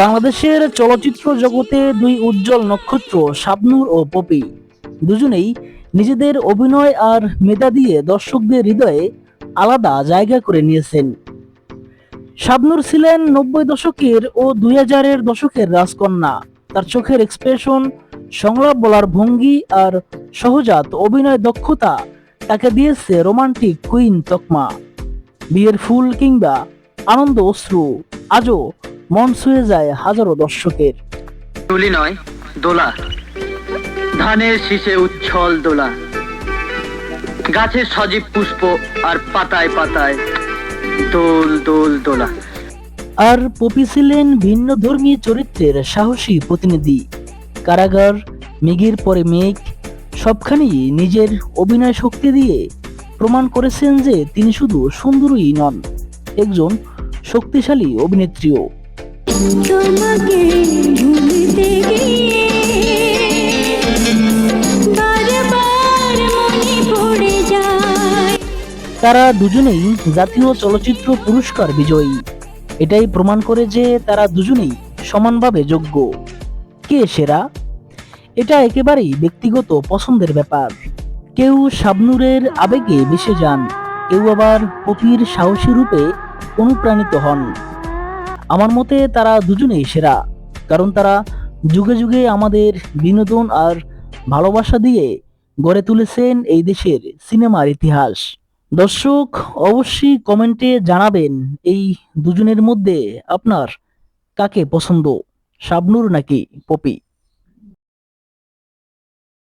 বাংলাদেশের চলচ্চিত্র জগতে দুই উজ্জ্বল নক্ষত্র, শাবনূর ও পপি। দুজনেই নিজেদের অভিনয় আর মেধা দিয়ে দর্শকদের হৃদয়ে আলাদা জায়গা করে নিয়েছেন। শাবনূর ছিলেন নব্বই দশকের ও দুই হাজারের দশকের রাজকন্যা। তার চোখের এক্সপ্রেশন সংলাপ বলার ভঙ্গি আর সহজাত অভিনয় দক্ষতা তাকে দিয়েছে রোমান্টিক কুইন তকমা। বিয়ের ফুল কিংবা আনন্দ অশ্রু আজও মন ছুঁয়ে যায় হাজারো দর্শকের। তুলি নয় দোলা। ধানের শীষে উচ্ছল দোলা। গাছের সজীব পুষ্প আর পাতায় পাতায় দোল দোল দোলা। আর পপি ছিলেন ভিন্ন ধর্মী চরিত্রের সাহসী প্রতিনিধি। কারাগার মেঘের পরে মেঘ সবখানেই নিজের অভিনয় শক্তি দিয়ে প্রমাণ করেছেন যে তিনি শুধু সুন্দরই নন একজন শক্তিশালী অভিনেত্রীও। তারা দুজনেই জাতীয় চলচ্চিত্র পুরস্কার বিজয়ী। এটাই প্রমাণ করে যে তারা দুজনেই সমানভাবে যোগ্য। কে সেরা? এটা একেবারেই ব্যক্তিগত পছন্দের ব্যাপার। কেউ শাবনুরের আবেগে মিশে যান, কেউ আবার পপির সাহসী রূপে অনুপ্রাণিত হন। আমার মতে তারা দুজনেই সেরা, কারণ তারা যুগে যুগে আমাদের বিনোদন আর ভালোবাসা দিয়ে গড়ে তুলেছেন এই দেশের সিনেমার ইতিহাস। দর্শক, অবশ্যই কমেন্টে জানাবেন এই দুজনের মধ্যে আপনার কাকে পছন্দ, শাবনুর নাকি পপি?